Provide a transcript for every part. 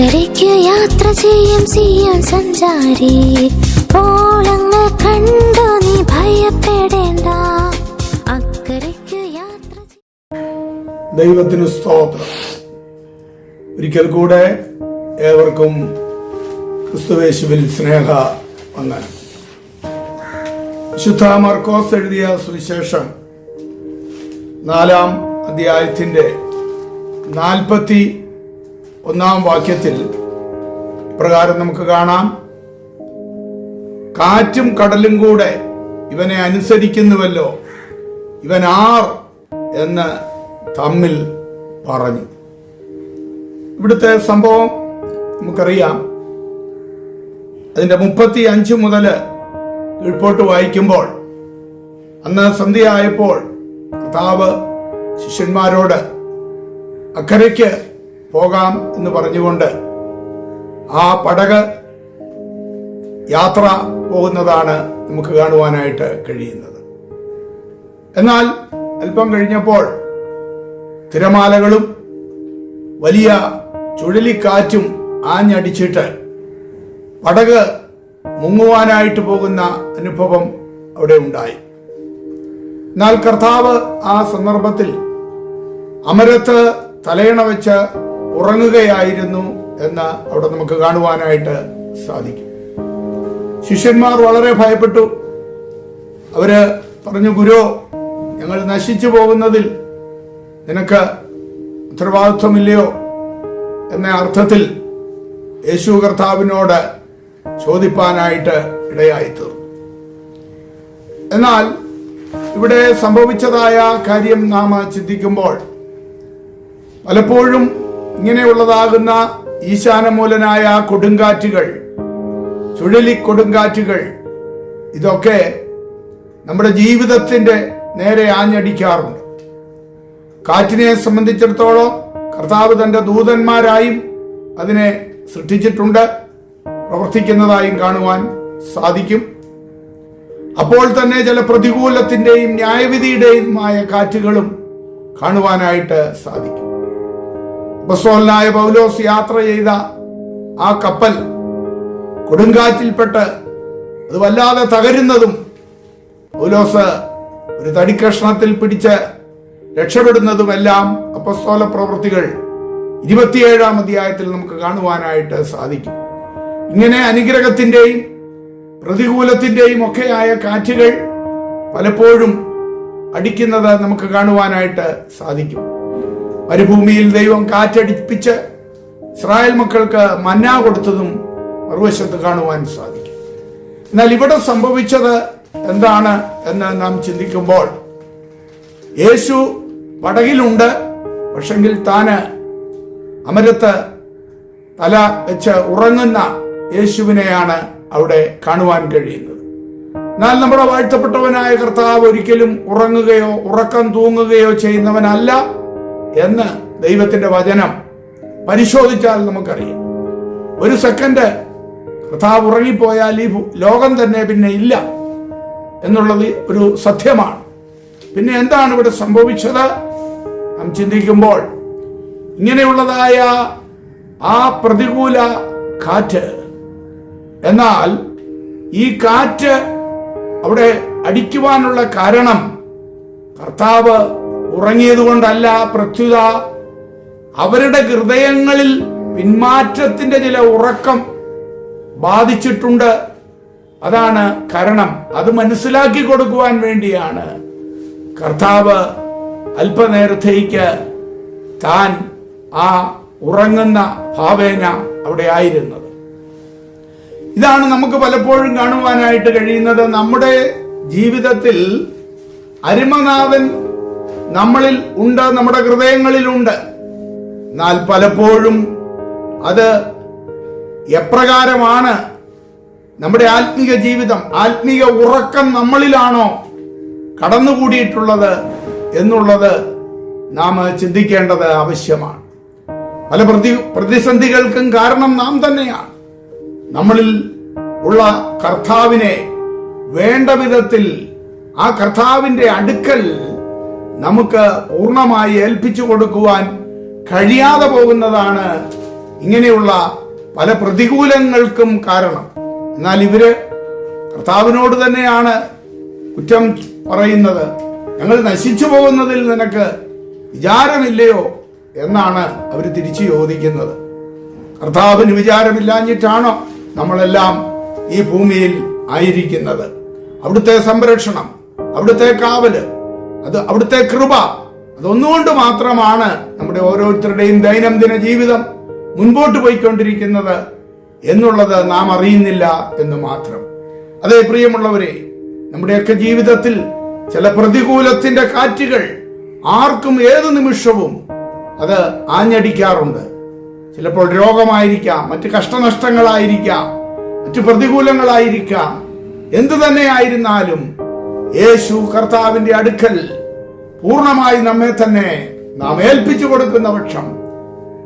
അക്കരയ്ക്ക് യാത്ര ചെയ്യും സിയോൺ സഞ്ചാരി. ഓളങ്ങൾ കണ്ടു നീ ഭയപ്പെടേണ്ട. അക്കരയ്ക്ക് യാത്ര ദൈവത്തിന് സ്തോത്രം. ഒരിക്കൽ കൂടെ ഏവർക്കും ക്രിസ്തുവേശുവിൽ സ്നേഹ വന്ദനം. വിശുദ്ധ മർക്കോസ് എഴുതിയ സുവിശേഷം നാലാം അധ്യായത്തിന്റെ നാൽപ്പത്തി ഒന്നാം വാക്യത്തിൽ പ്രകാരം നമുക്ക് കാണാം. കാറ്റും കടലും കൂടെ ഇവനെ അനുസരിക്കുന്നുവല്ലോ. ഇവൻ ആർ എന്ന് തമ്മിൽ പറഞ്ഞു. ഇവിടുത്തെ സംഭവം നമുക്കറിയാം. അതിന്റെ മുപ്പത്തി അഞ്ച് മുതൽ കീഴ്പോട്ട് വായിക്കുമ്പോൾ അന്ന് സന്ധ്യയായപ്പോൾ കർത്താവ് ശിഷ്യന്മാരോട് അക്കരയ്ക്ക് പോകാം എന്ന് പറഞ്ഞുകൊണ്ട് ആ പടക് യാത്ര പോകുന്നതാണ് നമുക്ക് കാണുവാനായിട്ട് കഴിയുന്നത്. എന്നാൽ അല്പം കഴിഞ്ഞപ്പോൾ തിരമാലകളും വലിയ ചുഴലിക്കാറ്റും ആഞ്ഞടിച്ചിട്ട് പടക് മുങ്ങുവാനായിട്ട് പോകുന്ന അനുഭവം അവിടെ ഉണ്ടായി. എന്നാൽ കർത്താവ് ആ സന്ദർഭത്തിൽ അമരത്ത് തലയണ വെച്ച് ഉറങ്ങുകയായിരുന്നു എന്ന് അവിടെ നമുക്ക് കാണുവാനായിട്ട് സാധിക്കും. ശിഷ്യന്മാർ വളരെ ഭയപ്പെട്ടു. അവർ പറഞ്ഞു ഗുരു ഞങ്ങൾ നശിച്ചു പോകുന്നതിൽ നിനക്ക് ഉത്തരവാദിത്വമില്ലയോ? എന്ന അർത്ഥത്തിൽ യേശു കർത്താവിനോട് ചോദിപ്പാനായിട്ട് ഇടയായി തീർന്നു എന്നാൽ ഇവിടെ സംഭവിച്ചതായ കാര്യം നാം ചിന്തിക്കുമ്പോൾ പലപ്പോഴും ഇങ്ങനെയുള്ളതാകുന്ന ഈശാനമൂലനായ കൊടുങ്കാറ്റുകൾ ചുഴലി കൊടുങ്കാറ്റുകൾ ഇതൊക്കെ നമ്മുടെ ജീവിതത്തിന്റെ നേരെ ആഞ്ഞടിക്കാറുണ്ട്. കാറ്റിനെ സംബന്ധിച്ചിടത്തോളം കർത്താവ് തന്റെ ദൂതന്മാരായും അതിനെ സൃഷ്ടിച്ചിട്ടുണ്ട്. പ്രവർത്തിക്കുന്നതായും കാണുവാൻ സാധിക്കും. അപ്പോൾ തന്നെ ചില പ്രതികൂലത്തിന്റെയും ന്യായവിധിയുടെയുമായ കാറ്റുകളും കാണുവാനായിട്ട് സാധിക്കും. ബസോലിനായ പൗലോസ് യാത്ര ചെയ്ത ആ കപ്പൽ കൊടുങ്കാറ്റിൽപ്പെട്ട് അത് വല്ലാതെ തകരുന്നതും പൗലോസ് ഒരു തടിക്കഷ്ണത്തിൽ പിടിച്ച് രക്ഷപ്പെടുന്നതുമെല്ലാം അപ്പസ്തോല പ്രവൃത്തികൾ ഇരുപത്തിയേഴാം അധ്യായത്തിൽ നമുക്ക് കാണുവാനായിട്ട് സാധിക്കും. ഇങ്ങനെ അനുഗ്രഹത്തിന്റെയും പ്രതികൂലത്തിന്റെയും ഒക്കെയായ കാറ്റുകൾ പലപ്പോഴും അടിക്കുന്നത് നമുക്ക് കാണുവാനായിട്ട് സാധിക്കും. മരുഭൂമിയിൽ ദൈവം കാറ്റടിപ്പിച്ച് ഇസ്രായേൽ മക്കൾക്ക് മന്ന കൊടുത്തതും മറുവശത്ത് കാണുവാൻ സാധിക്കും. എന്നാൽ ഇവിടെ സംഭവിച്ചത് എന്താണ് എന്ന് നാം ചിന്തിക്കുമ്പോൾ യേശു പടകിലുണ്ട് പക്ഷെങ്കിൽ താന് അമരത്ത് തല വെച്ച് ഉറങ്ങുന്ന യേശുവിനെയാണ് അവിടെ കാണുവാൻ കഴിയുന്നത്. എന്നാൽ നമ്മുടെ വാഴ്ത്തപ്പെട്ടവനായ കർത്താവ് ഒരിക്കലും ഉറങ്ങുകയോ ഉറക്കം തൂങ്ങുകയോ ചെയ്യുന്നവനല്ല. എന്ന് ദൈവത്തിന്റെ വചനം പരിശോധിച്ചാൽ നമുക്കറിയാം. ഒരു സെക്കൻഡ് കർത്താവ് ഉറങ്ങിപ്പോയാൽ ഈ ലോകം തന്നെ പിന്നെ ഇല്ല എന്നുള്ളത് ഒരു സത്യമാണ്. പിന്നെ എന്താണ് ഇവിടെ സംഭവിച്ചത്? നാം ചിന്തിക്കുമ്പോൾ ഇങ്ങനെയുള്ളതായ ആ പ്രതികൂല കാറ്റ് എന്നാൽ ഈ കാറ്റ് അവിടെ അടിക്കുവാനുള്ള കാരണം കർത്താവ് ഉറങ്ങിയതുകൊണ്ടല്ല പ്രത്യുത. അവരുടെ ഹൃദയങ്ങളിൽ പിന്മാറ്റത്തിന്റെ ചില ഉറക്കം ബാധിച്ചിട്ടുണ്ട്. അതാണ് കാരണം. അത് മനസ്സിലാക്കി കൊടുക്കുവാൻ വേണ്ടിയാണ്. കർത്താവ് അല്പനേരത്തേക്ക് താൻ ആ ഉറങ്ങുന്ന ഭാവേന അവിടെ ആയിരുന്നത്. ഇതാണ് നമുക്ക് പലപ്പോഴും കാണുവാനായിട്ട് കഴിയുന്നത്. നമ്മുടെ ജീവിതത്തിൽ അരിമനാഥൻ നമ്മളിൽ ഉണ്ട് നമ്മുടെ ഹൃദയങ്ങളിലുണ്ട് എന്നാൽ പലപ്പോഴും അത് എപ്രകാരമാണ് നമ്മുടെ ആത്മീക ജീവിതം ആത്മീക ഉറക്കം നമ്മളിലാണോ കടന്നുകൂടിയിട്ടുള്ളത് എന്നുള്ളത് നാം ചിന്തിക്കേണ്ടത് ആവശ്യമാണ്. പല പ്രതി പ്രതിസന്ധികൾക്കും കാരണം നാം തന്നെയാണ്. നമ്മളിൽ ഉള്ള കർത്താവിനെ വേണ്ട വിധത്തിൽ ആ കർത്താവിന്റെ അടുക്കൽ നമുക്ക് പൂർണമായി ഏൽപ്പിച്ചു കൊടുക്കുവാൻ കഴിയാതെ പോകുന്നതാണ് ഇങ്ങനെയുള്ള പല പ്രതികൂലങ്ങൾക്കും കാരണം. എന്നാൽ ഇവർ കർത്താവിനോട് തന്നെയാണ് കുറ്റം പറയുന്നത്. ഞങ്ങൾ നശിച്ചു പോകുന്നതിൽ നിനക്ക് വിചാരമില്ലയോ എന്നാണ് അവർ തിരിച്ചു ചോദിക്കുന്നത്. കർത്താവിന് വിചാരമില്ലാഞ്ഞിട്ടാണോ നമ്മളെല്ലാം ഈ ഭൂമിയിൽ ആയിരിക്കുന്നത്? അവിടുത്തെ സംരക്ഷണം അവിടുത്തെ കാവൽ അത് അവിടുത്തെ കൃപ. അതൊന്നുകൊണ്ട് മാത്രമാണ് നമ്മുടെ ഓരോരുത്തരുടെയും ദൈനംദിന ജീവിതം മുൻപോട്ട് പോയിക്കൊണ്ടിരിക്കുന്നത് എന്നുള്ളത് നാം അറിയുന്നില്ല എന്ന് മാത്രം. അതേ പ്രിയമുള്ളവരെ നമ്മുടെയൊക്കെ ജീവിതത്തിൽ ചില പ്രതികൂലത്തിന്റെ കാറ്റുകൾ ആർക്കും ഏത് നിമിഷവും അത് ആഞ്ഞടിക്കാറുണ്ട്. ചിലപ്പോൾ രോഗമായിരിക്കാം മറ്റ് കഷ്ടനഷ്ടങ്ങളായിരിക്കാം മറ്റു പ്രതികൂലങ്ങളായിരിക്കാം. എന്തു തന്നെ ആയിരുന്നാലും യേശു കർത്താവിന്റെ അടുക്കൽ പൂർണമായി നമ്മെ തന്നെ നാം ഏൽപ്പിച്ചു കൊടുക്കുന്ന പക്ഷം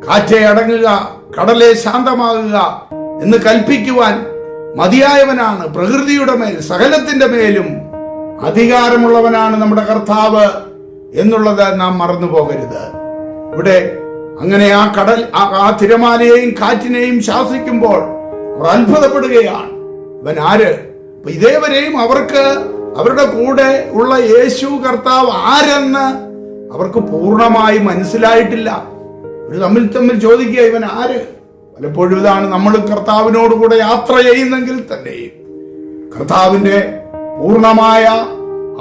കാറ്റെ അടങ്ങുക കടലെ ശാന്തമാകുക എന്ന് കൽപ്പിക്കുവാൻ മതിയായവനാണ്. പ്രകൃതിയുടെ മേൽ സകലത്തിന്റെ മേലും അധികാരമുള്ളവനാണ് നമ്മുടെ കർത്താവ് എന്നുള്ളത് നാം മറന്നു പോകരുത്. ഇവിടെ അങ്ങനെ ആ കടൽ ആ- തിരമാലയെയും കാറ്റിനെയും ശാസിക്കുമ്പോൾ അവർ അത്ഭുതപ്പെടുകയാണ്. ഇവൻ ആര്? ഇതേവരെയും അവർക്ക് അവരുടെ കൂടെ ഉള്ള യേശു കർത്താവ് ആരെന്ന് അവർക്ക് പൂർണമായി മനസ്സിലായിട്ടില്ല. ഒരു തമ്മിൽ തമ്മിൽ ചോദിക്കുക ഇവൻ ആര്? പലപ്പോഴും ഇതാണ് നമ്മൾ കർത്താവിനോട് കൂടെ യാത്ര ചെയ്യുന്നെങ്കിൽ തന്നെയും കർത്താവിന്റെ പൂർണമായ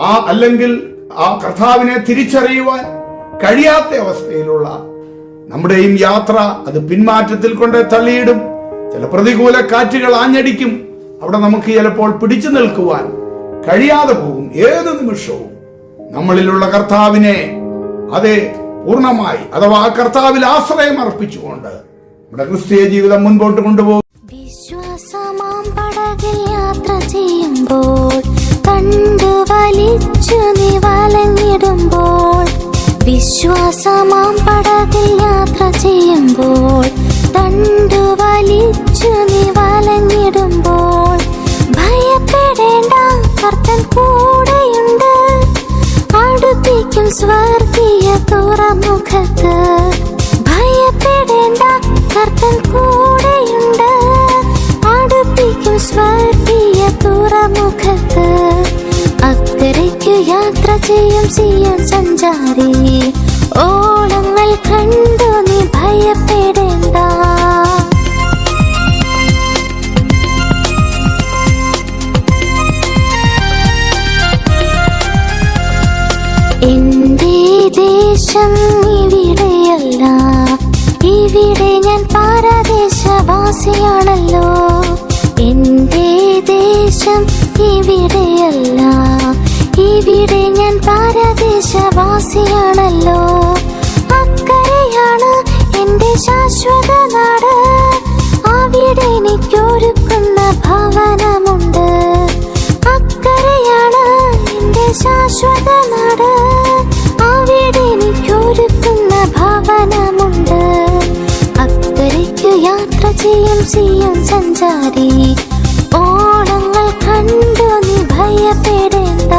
ആ അല്ലെങ്കിൽ ആ കർത്താവിനെ തിരിച്ചറിയുവാൻ കഴിയാത്ത അവസ്ഥയിലുള്ള നമ്മുടെയും യാത്ര അത് പിന്മാറ്റത്തിൽ കൊണ്ട് തള്ളിയിടും. ചില പ്രതികൂല കാറ്റുകൾ ആഞ്ഞടിക്കും. അവിടെ നമുക്ക് ചിലപ്പോൾ പിടിച്ചു നിൽക്കുവാൻ കഴിയാതെ പോകും. ഏത് നിമിഷവും നമ്മളിലുള്ള കർത്താവിനെ അതെ പൂർണമായി അഥവാ കർത്താവിൽ ആശ്രയം അർപ്പിച്ചുകൊണ്ട് നമ്മുടെ ക്രിസ്തീയ ജീവിതം മുൻപോട്ട് കൊണ്ടുപോകും. വിശ്വാസമാം പടകിൽ യാത്ര ചെയ്യുമ്പോൾ കണ്ടു വലിച്ചു നീ വിശ്വാസമാം പടകിൽ യാത്ര ചെയ്യുമ്പോൾ കണ്ടു യാത്ര ചെയ്യും ചെയ്യാൻ സഞ്ചാരി. ഓളങ്ങൾ കണ്ടു നീ ഭയപ്പെടേണ്ട. എന്റെ ദേശം ഇവിടെയല്ല. ഇവിടെ ഞാൻ പാരദേശവാസിയാണല്ലോ. എന്റെ ദേശം ഇവിടെയല്ല. ഇവിടെ ഞാൻ പാരദേശവാസിയാണല്ലോ. അക്കരയാണ് എന്റെ ശാശ്വത നാട്. അവിടെ എനിക്കൊരുക്കുന്ന ഭവനമുണ്ട്. അക്കരയാണ് എന്റെ ശാശ്വത നാട്. അവിടെ എനിക്കൊരുക്കുന്ന ഭവനമുണ്ട്. അക്കരയ്ക്കു യാത്ര ചെയ്യും ചെയ്യും സഞ്ചാരി. ഓണങ്ങൾ കണ്ടു നീ ഭയപ്പെടേണ്ട.